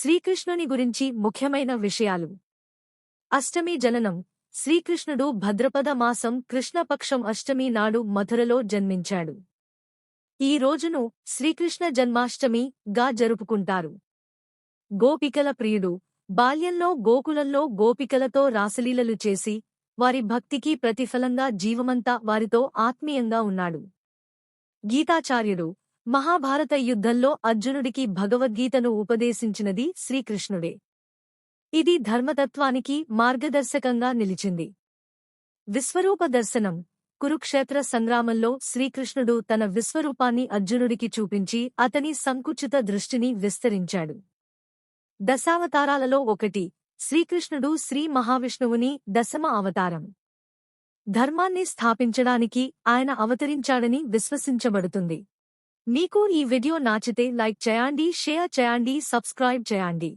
శ్రీకృష్ణుని గురించి ముఖ్యమైన విషయాలు. అష్టమి జననం. శ్రీకృష్ణుడు భద్రపద మాసం కృష్ణపక్షం అష్టమి నాడు మధురలో జన్మించాడు. ఈ రోజును శ్రీకృష్ణ జన్మాష్టమి గా జరుపుకుంటారు. గోపికల ప్రియుడు. బాల్యంలో గోకులంలో గోపికలతో రాసలీలలు చేసి వారి భక్తికి ప్రతిఫలంగా జీవమంతా వారితో ఆత్మీయంగా ఉన్నాడు. గీతాచార్యుడు. మహాభారత యుద్ధంలో అర్జునుడికి భగవద్గీతను ఉపదేశించినది శ్రీకృష్ణుడే. ఇది ధర్మతత్వానికి మార్గదర్శకంగా నిలిచింది. విశ్వరూప దర్శనం కురుక్షేత్ర సంగ్రామంలో శ్రీకృష్ణుడు తన విశ్వరూపాన్ని అర్జునుడికి చూపించి అతని సంకుచిత దృష్టిని విస్తరించాడు. దశావతారాలలో ఒకటి శ్రీకృష్ణుడు శ్రీ మహావిష్ణువుని దశమ అవతారం. ధర్మాన్ని స్థాపించడానికి ఆయన అవతరించాడని విశ్వసించబడుతుంది. మీకు ఈ వీడియో నచ్చితే లైక్ చేయండి షేర్ చేయండి సబ్స్క్రైబ్ చేయండి.